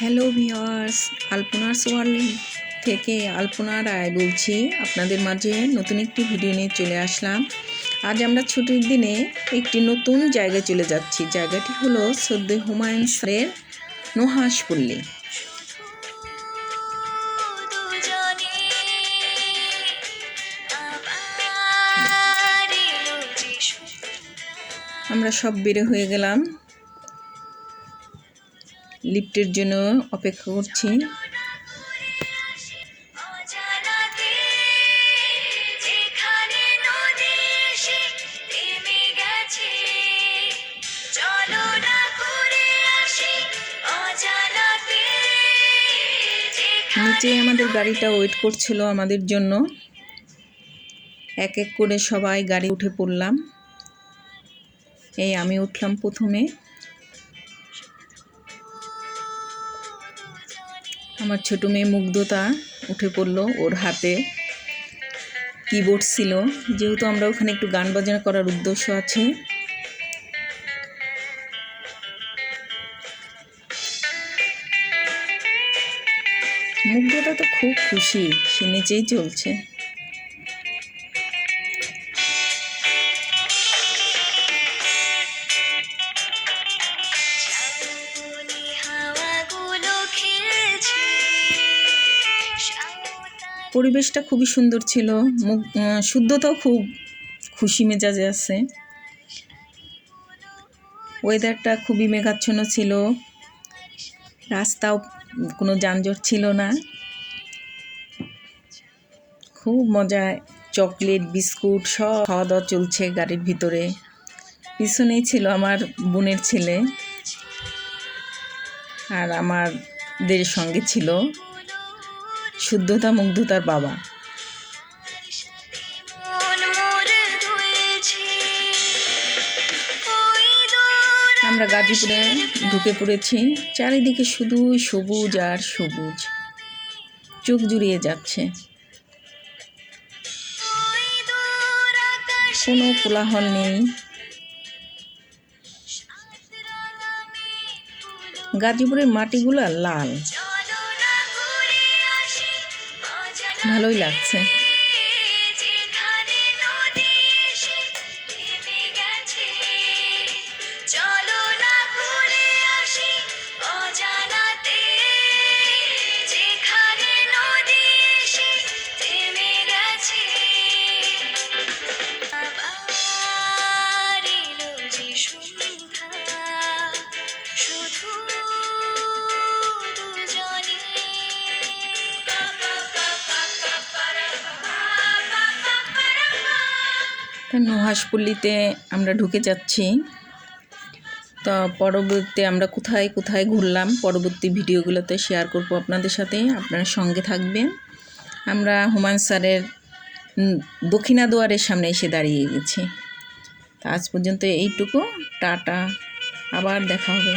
Hello viewers আলপনার্স world থেকে আলপনা রায় বলছি। আপনাদের মাঝে নতুন একটি ভিডিও নিয়ে চলে আসলাম। আজ আমরা ছুটির দিনে একটি নতুন জায়গায় চলে যাচ্ছি। জায়গাটি হলো সদ্য হুমায়ুন স্যারের নোহাসপল্লী। আমরা সব বেড়ে হয়ে গেলাম। লিফটের জন্য অপেক্ষা করছি। নিচে আমাদের গাড়িটা ওয়েট করছিল আমাদের জন্য। এক এক করে সবাই গাড়ি উঠে পড়লাম। এই আমি উঠলাম প্রথমে। আমার ছোটো মেয়ে মুগ্ধতা উঠে পড়ল ওর হাতে। কিবোর্ড ছিল। যেহেতু আমরা ওখানে একটু গান বাজনা করার উদ্দেশ্য আছে। মুগ্ধতা তো খুব খুশি, সে নিচেই চলছে। পরিবেশটা খুবই সুন্দর ছিল। মুখ শুদ্ধতাও খুব খুশি মেজাজে আছে। ওয়েদারটা খুবই মেঘাচ্ছন্ন ছিল। রাস্তাও কোনো যানজট ছিল না। খুব মজায় চকলেট, বিস্কুট, সব খাওয়া দাওয়া চলছে গাড়ির ভিতরে। পিছনেই ছিল আমার বোনের ছেলে। আর আমাদের সঙ্গে ছিল শুদ্ধতা মুগ্ধতার বাবা। আমরা গাজীপুরে ঢুকে পড়েছি। চারিদিকে শুধু সবুজ আর সবুজ। চোখ জুড়িয়ে যাচ্ছে। কোনো কোলাহল নেই। গাজীপুরের মাটিগুলো লাল। ভালোই লাগছে। নুহাসপল্লিতে আমরা ঢুকে যাচ্ছি। তো পরবর্তী আমরা কোথায় কোথায় ঘুরলাম, পরবর্তী ভিডিওগুলোতে শেয়ার করব আপনাদের সাথে, আপনারা সঙ্গে থাকবেন। আমরা হুমায়ুন স্যারের দক্ষিণা দুয়ারের সামনে এসে দাঁড়িয়ে গেছি। তা আজ পর্যন্ত এইটুকু, টাটা, আবার দেখা হবে।